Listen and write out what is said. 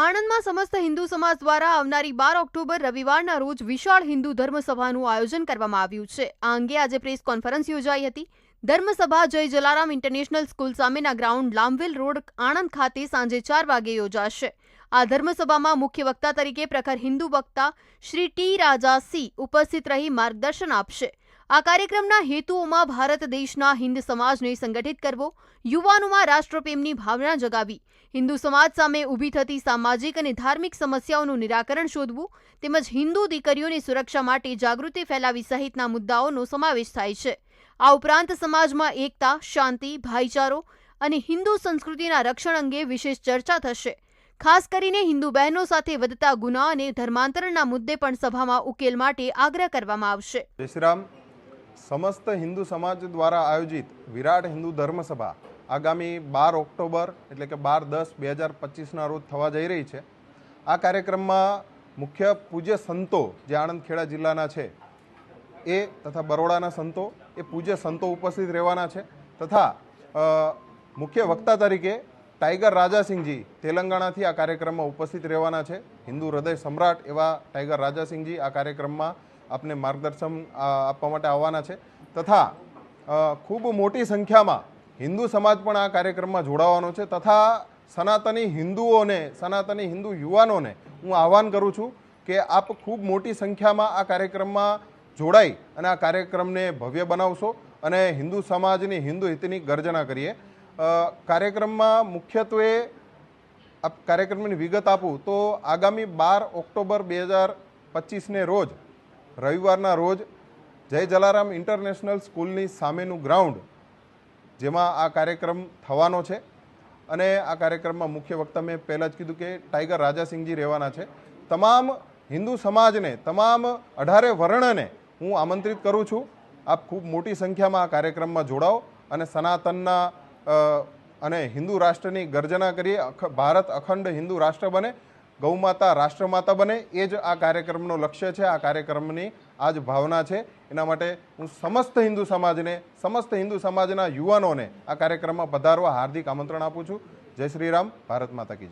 આણંદમાં સમસ્ત હિન્દુ સમાજ દ્વારા આવનારી બાર ઓક્ટોબર રવિવારના રોજ વિશાળ હિન્દુ ધર્મસભાનું આયોજન કરવામાં આવ્યું છે. આ અંગે આજે પ્રેસ કોન્ફરન્સ યોજાઈ હતી. ધર્મસભા જય જલારામ ઇન્ટરનેશનલ સ્કૂલ સામેના ગ્રાઉન્ડ લાંબવેલ રોડ, આણંદ ખાતે સાંજે ચાર વાગે યોજાશે. આ ધર્મસભામાં મુખ્ય વક્તા તરીકે પ્રખર હિન્દુ વક્તા શ્રી ટી રાજા સિંહ ઉપસ્થિત રહી માર્ગદર્શન આપશે. આ કાર્યક્રમના હેતુઓમાં ભારત દેશના હિન્દ સમાજને સંગઠિત કરવો, યુવાનોમાં રાષ્ટ્રપ્રેમની ભાવના જગાવી, હિન્દુ સમાજ સામે ઊભી થતી સામાજિક અને ધાર્મિક સમસ્યાઓનું નિરાકરણ શોધવું, તેમજ હિન્દુ દીકરીઓની સુરક્ષા માટે જાગૃતિ ફેલાવી સહિતના મુદ્દાઓનો સમાવેશ થાય છે. આ ઉપરાંત સમાજમાં એકતા, શાંતિ, ભાઈચારો અને હિન્દુ સંસ્કૃતિના રક્ષણ અંગે વિશેષ ચર્ચા થશે. ખાસ કરીને હિન્દુ બહેનો સાથે વધતા ગુના અને ધર્માંતરણના મુદ્દે પણ સભામાં ઉકેલ માટે આગ્રહ કરવામાં આવશે. જય શ્રી રામ. સમસ્ત હિન્દુ સમાજ દ્વારા આયોજિત વિરાટ હિન્દુ ધર્મસભા આગામી બાર ઓક્ટોબર એટલે કે બાર દસ બે હજાર પચીસના રોજ થવા જઈ રહી છે. આ કાર્યક્રમમાં મુખ્ય પૂજ્ય સંતો જે આણંદ ખેડા જિલ્લાના છે એ તથા બરોડાના સંતો, એ પૂજ્ય સંતો ઉપસ્થિત રહેવાના છે તથા મુખ્ય વક્તા તરીકે ટાઈગર રાજાસિંહજી તેલંગાણાથી આ કાર્યક્રમમાં ઉપસ્થિત રહેવાના છે. હિન્દુ હૃદય સમ્રાટ એવા ટાઈગર રાજાસિંહજી આ કાર્યક્રમમાં આપને માર્ગદર્શન આપવા માટે આવવાના છે. તથા ખૂબ મોટી સંખ્યામાં હિન્દુ સમાજ પણ આ કાર્યક્રમમાં જોડાવાનો છે. તથા, સનાતની હિન્દુઓને, સનાતની હિન્દુ યુવાનોને હું આહવાન કરું છું કે આપ ખૂબ મોટી સંખ્યામાં આ કાર્યક્રમમાં જોડાઈ અને આ કાર્યક્રમને ભવ્ય બનાવશો અને હિન્દુ સમાજની હિન્દુ હિતની ગર્જના કરીએ. કાર્યક્રમમાં મુખ્યત્વે કાર્યક્રમની વિગત આપું તો આગામી બાર ઓક્ટોબર બે હજાર પચીસને રોજ રવિવારના રોજ જય જલારામ ઇન્ટરનેશનલ સ્કૂલની સામેનું ગ્રાઉન્ડ, જેમાં આ કાર્યક્રમ થવાનો છે. અને આ કાર્યક્રમમાં મુખ્ય વક્તા મેં પહેલાં જ કીધું કે ટાઈગર રાજાસિંહજી રહેવાના છે. તમામ હિન્દુ સમાજને, તમામ અઢારે વર્ણને હું આમંત્રિત કરું છું. આપ ખૂબ મોટી સંખ્યામાં આ કાર્યક્રમમાં જોડાઓ અને સનાતનના અને હિન્દુ રાષ્ટ્રની ગર્જના કરીએ. ભારત અખંડ હિન્દુ રાષ્ટ્ર બને. ગૌમાતા, રાષ્ટ્રમાતા બને, એ જ આ કાર્યક્રમનો લક્ષ્ય છે, આ કાર્યક્રમની આ જ ભાવના છે. એના માટે હું સમસ્ત હિન્દુ સમાજને, સમસ્ત હિન્દુ સમાજના યુવાનોને આ કાર્યક્રમમાં પધારવા હાર્દિક આમંત્રણ આપું છું. જય શ્રી રામ, ભારત માતા કી